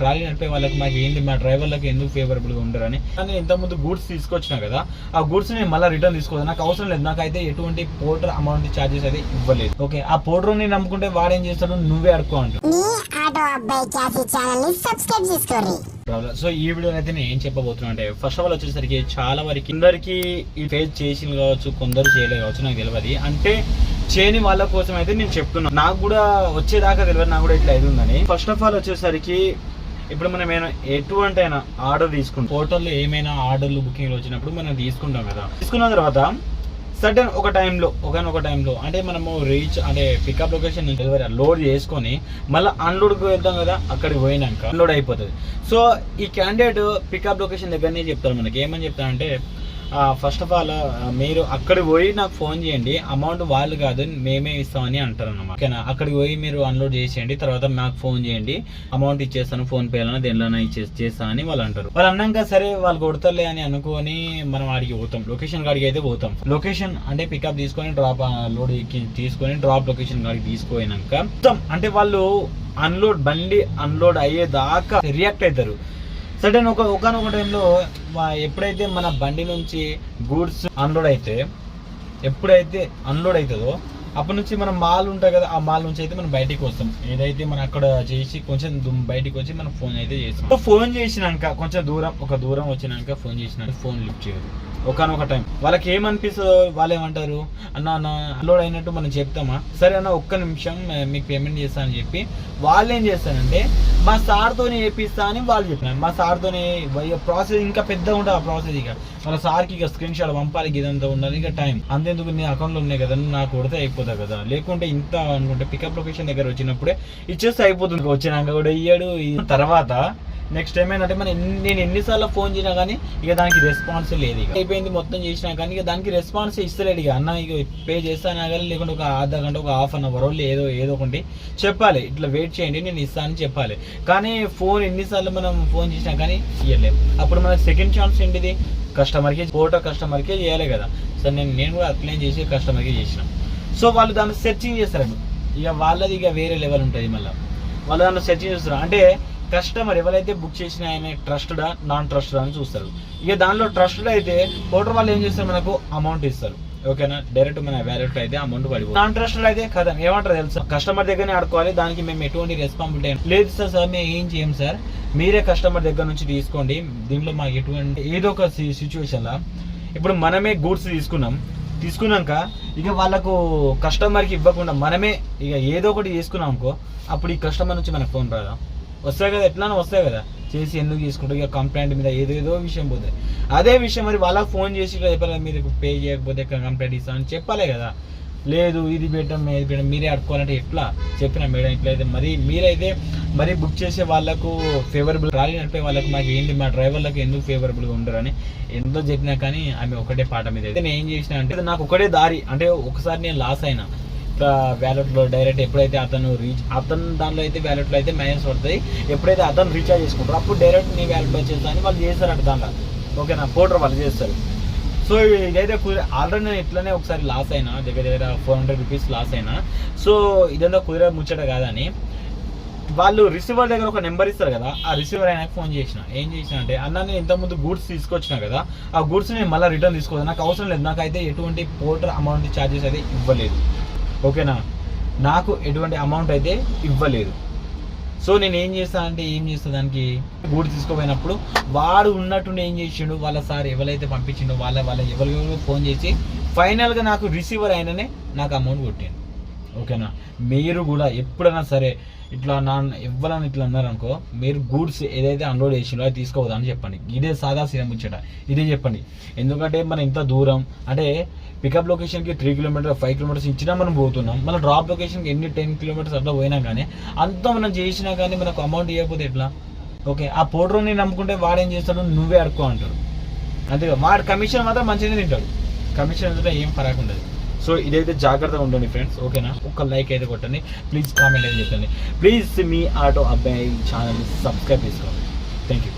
Trolley నడిపే వాళ్ళకి మాకు ఏంటి మా డ్రైవర్లకు ఎందుకు ఫేవరబుల్గా ఉండరని కానీ ఇంత ముందు గూడ్స్ తీసుకొచ్చినా కదా ఆ గూడ్స్ నేను మళ్ళీ రిటర్న్ తీసుకోదు నాకు అవసరం లేదు. నాకైతే ఎటువంటి పోర్టర్ అమౌంట్ చార్జెస్ అయితే ఇవ్వలేదు. ఓకే ఆ పోర్టర్ని నమ్ముకుంటే వాడేం చేస్తాడు? నువ్వే అడుకో అంటాడు. సో ఈ వీడియో అయితే నేను ఏం చెప్పబోతున్నా అంటే ఫస్ట్ ఆఫ్ ఆల్ వచ్చేసరికి చాలా వరకు అందరికి ఈ ఫేస్ చేసింది కావచ్చు కొందరు చేయలేదు కావచ్చు నాకు తెలియదు అంటే చేయని వాళ్ళ కోసం అయితే నేను చెప్తున్నా. నాకు కూడా వచ్చేదాకా తెలియదు నాకు కూడా ఇట్లా అయితే ఉందని. ఫస్ట్ ఆఫ్ ఆల్ వచ్చేసరికి ఇప్పుడు మనం ఏమైనా ఎటువంటి అయినా ఆర్డర్ తీసుకుంటాం. హోటల్లో ఏమైనా ఆర్డర్లు బుకింగ్లు వచ్చినప్పుడు మనం తీసుకుంటాం కదా. తీసుకున్న తర్వాత సడన్ ఒక టైంలో ఒకనొక టైంలో అంటే మనము రీచ్ అంటే పికప్ లొకేషన్ డెలివరీ లోడ్ చేసుకొని మళ్ళీ అన్లోడ్కి వెళ్తాం కదా అక్కడికి పోయినాక అన్లోడ్ అయిపోతుంది. సో ఈ క్యాండిడేట్ పికప్ లొకేషన్ దగ్గరనే చెప్తారు మనకి. ఏమని చెప్తారంటే ఫస్ట్ ఆఫ్ ఆల్ మీరు అక్కడికి పోయి నాకు ఫోన్ చేయండి. అమౌంట్ వాళ్ళు కాదు మేమే ఇస్తామని అంటారు అనమాట ఓకేనా? అక్కడికి పోయి మీరు అన్లోడ్ చేసేయండి. తర్వాత నాకు ఫోన్ చేయండి. అమౌంట్ ఇచ్చేస్తాను ఫోన్ పేలన దేనిలోనే ఇచ్చేసి చేస్తా అని వాళ్ళు అంటారు. వాళ్ళు అన్నాక సరే వాళ్ళు కొడతారులే అని అనుకొని మనం ఆడికి పోతాం. లొకేషన్ కాడికి అయితే పోతాం. లొకేషన్ అంటే పికప్ తీసుకొని డ్రాప్ లోడ్ తీసుకొని డ్రాప్ లొకేషన్ కాడికి తీసుకుపోయినాక మొత్తం అంటే వాళ్ళు అన్లోడ్ బండి అన్లోడ్ అయ్యేదాకా రియాక్ట్ అవుతారు. సడన్ ఒక ఒకనొక టైంలో ఎప్పుడైతే మన బండి నుంచి గూడ్స్ అన్లోడ్ అయితే ఎప్పుడైతే అన్లోడ్ అవుతుందో అప్పటి నుంచి మనం మాల్ ఉంటాయి కదా ఆ మాల్ నుంచి అయితే మనం బయటికి వస్తాం. ఏదైతే మనం అక్కడ చేసి కొంచెం బయటికి వచ్చి మనం ఫోన్ అయితే చేస్తాం. ఫోన్ చేసినాక కొంచెం దూరం ఒక దూరం వచ్చినాక ఫోన్ చేసినాక ఫోన్ లిఫ్ట్ చేయదు ఒకనొక టైం. వాళ్ళకి ఏమనిపిస్తుందో వాళ్ళు ఏమంటారు అన్న అన్న అన్లోడ్ అయినట్టు మనం చెప్తామా? సరే అన్న ఒక్క నిమిషం మీకు పేమెంట్ చేస్తా అని చెప్పి. వాళ్ళు ఏం చేస్తారంటే మా సార్తోనే వేపిస్తా అని వాళ్ళు చెప్పినారు. మా సార్తోనే ప్రాసెస్ ఇంకా పెద్దగా ఉంటుంది ఆ ప్రాసెస్ ఇక. వాళ్ళ సార్కి ఇక స్క్రీన్ షాట్ పంపాలి ఇదంతా ఉండాలి ఇంకా టైం. అంతేందుకు నీ అకౌంట్లో ఉన్నాయి కదా నాకు కొడితే అయిపోతుంది కదా. లేకుంటే ఇంత అనుకుంటే పికప్ లొకేషన్ దగ్గర వచ్చినప్పుడే ఇచ్చేస్తే అయిపోతుంది. వచ్చినాక కూడా ఇయ్యాడు. ఈ తర్వాత నెక్స్ట్ ఏమైందంటే మనం ఎన్ని- నేను ఎన్నిసార్లు ఫోన్ చేసినా కానీ ఇక దానికి రెస్పాన్స్ లేదు ఇక. అయిపోయింది మొత్తం చేసినా కానీ ఇక దానికి రెస్పాన్స్ ఇస్తలేడు ఇక. అన్న ఇక పే చేస్తానా కానీ లేకుంటే ఒక అర్ధ గంట ఒక హాఫ్ అన్ అవర్ ఏదో ఏదో ఒకటి చెప్పాలి. ఇట్లా వెయిట్ చేయండి నేను ఇస్తానని చెప్పాలి. కానీ ఫోన్ ఎన్నిసార్లు మనం ఫోన్ చేసినా కానీ ఇవ్వలేము అప్పుడు మనకి సెకండ్ ఛాన్స్ ఏంటిది? కస్టమర్కి ఫోటో కస్టమర్కే చేయాలి కదా. సో నేను నేను కూడా అప్లై చేసి కస్టమర్కి చేసిన. సో వాళ్ళు దాన్ని సెర్చింగ్ చేస్తారండి ఇక వాళ్ళది ఇక వేరే లెవెల్ ఉంటుంది మళ్ళీ. వాళ్ళు దాన్ని సెర్చింగ్ చేస్తారు. అంటే కస్టమర్ ఎవరైతే బుక్ చేసిన ఆయన ట్రస్టెడా నాన్ ట్రస్టెడ్ అని చూస్తారు. ఇక దానిలో ట్రస్టెడ్ అయితే హోటల్ వాళ్ళు ఏం చేస్తారు మనకు? అమౌంట్ ఇస్తారు. ఓకేనా డైరెక్ట్ మన వ్యాలెట్ అయితే అమౌంట్ పడిపోతుంది. నాన్ ట్రస్టెడ్ అయితే కదా ఏమంటారు తెలుసా? కస్టమర్ దగ్గరనే ఆడుకోవాలి. దానికి మేము ఎటువంటి రెస్పాన్సిబిలిటీ లేదు సార్ సార్ మేము ఏం చేయం సార్? మీరే కస్టమర్ దగ్గర నుంచి తీసుకోండి. దీంట్లో మాకు ఎటువంటి ఏదో ఒక సిచ్యువేషన్లో ఇప్పుడు మనమే గూడ్స్ తీసుకున్నాం. తీసుకున్నాక ఇక వాళ్ళకు కస్టమర్కి ఇవ్వకుండా మనమే ఇక ఏదో ఒకటి చేసుకున్నాం అనుకో అప్పుడు ఈ కస్టమర్ నుంచి మనకు ఫోన్ రాదా? వస్తాయి కదా ఎట్లా వస్తాయి కదా. చేసి ఎందుకు తీసుకుంటారు ఇక కంప్లైంట్ మీద ఏదేదో విషయం పోతుంది అదే విషయం మరి వాళ్ళకి ఫోన్ చేసి ఇట్లా చెప్పాలి మీరు పే చేయకపోతే కంప్లైంట్ ఇస్తామని చెప్పాలి కదా. లేదు ఇది పెట్టడం ఇది పెట్టడం మీరే అడుకోవాలంటే ఎట్లా? చెప్పిన మేడం ఇట్లయితే మరి మీరైతే మరి బుక్ చేసే వాళ్ళకు ఫేవరబుల్ రాలి నడిపే వాళ్ళకి మాకు ఏంటి? మా డ్రైవర్లకు ఎందుకు ఫేవరబుల్గా ఉండరని ఎంతో చెప్పినా కానీ ఆమె ఒకటే పాట మీద. అయితే నేను ఏం చేసిన అంటే నాకు ఒకటే దారి అంటే ఒకసారి నేను లాస్ అయినా. వ్యాలెట్లో డైరెక్ట్ ఎప్పుడైతే అతను రీచ్ అతను దానిలో అయితే వ్యాలెట్లో అయితే మైనస్ పడుతుంది ఎప్పుడైతే అతను రీఛార్జ్ చేసుకుంటారో అప్పుడు డైరెక్ట్ నీ వ్యాలెట్లో వచ్చేస్తా అని వాళ్ళు చేస్తారంట దాంట్లో. ఓకేనా? పోటర్ వాళ్ళు చేస్తారు. సో ఇదైతే ఆల్రెడీ నేను ఇట్లనే ఒకసారి లాస్ అయినా దగ్గర దగ్గర ఫోర్ హండ్రెడ్ రూపీస్ లాస్ అయినా. సో ఇదంతా కుదిరే ముచ్చట కాదని. వాళ్ళు రిసీవర్ దగ్గర ఒక నెంబర్ ఇస్తారు కదా ఆ రిసీవర్ ఆయనకు ఫోన్ చేసిన. ఏం చేసిన అంటే అన్న నేను ఇంతకుముందు గూడ్స్ తీసుకొచ్చిన కదా ఆ గూడ్స్ నేను మళ్ళీ రిటర్న్ తీసుకోదు నాకు అవసరం లేదు. నాకైతే ఎటువంటి పోర్టర్ అమౌంట్ ఛార్జెస్ అయితే ఇవ్వలేదు. ఓకేనా? నాకు ఎటువంటి అమౌంట్ అయితే ఇవ్వలేదు. సో నేను ఏం చేస్తా అంటే ఏం చేస్తా దానికి? గూడు తీసుకోపోయినప్పుడు వాడు ఉన్నట్టుండి ఏం చేసిండు? వాళ్ళ సార్ ఎవరైతే పంపించిండో వాళ్ళ వాళ్ళ ఎవరికెవరు ఫోన్ చేసి ఫైనల్గా నాకు రిసీవర్ అయిననే నాకు అమౌంట్ కొట్టిండు. ఓకేనా? మీరు కూడా ఎప్పుడైనా సరే ఇట్లా నా ఎవరైనా ఇట్లా అన్నారనుకో మీరు గూడ్స్ ఏదైతే అన్లోడ్ చేసిందో అది తీసుకోవద్దా అని చెప్పండి. ఇదే సాదా సీఎం ముచ్చట. ఇదే చెప్పండి. ఎందుకంటే మనం ఇంత దూరం అంటే పికప్ లొకేషన్కి త్రీ కిలోమీటర్ ఫైవ్ కిలోమీటర్స్ ఇచ్చినా మనం పోతున్నాం. మళ్ళీ డ్రాప్ లొకేషన్కి ఎన్ని టెన్ కిలోమీటర్స్ అట్లా పోయినా కానీ అంత మనం చేసినా కానీ మనకు అమౌంట్ ఇవ్వకపోతే ఎట్లా? ఓకే ఆ పౌడర్ని నమ్ముకుంటే వాడేం చేస్తాడు? నువ్వే అడుక్కో అంటాడు. అంతే వాడు కమిషన్ మాత్రం మంచిగానే తింటాడు. కమిషన్ అంటే ఏం ఫరాక్ ఉండదు. సో ఇదైతే జాగ్రత్తగా ఉండండి ఫ్రెండ్స్ ఓకేనా? ఒక లైక్ అయితే కొట్టండి. ప్లీజ్ కామెంట్ అయితే చెప్పండి. ప్లీజ్ మీ ఆటో అబ్బాయి ఛానల్ సబ్స్క్రైబ్ చేసుకోండి. Thank you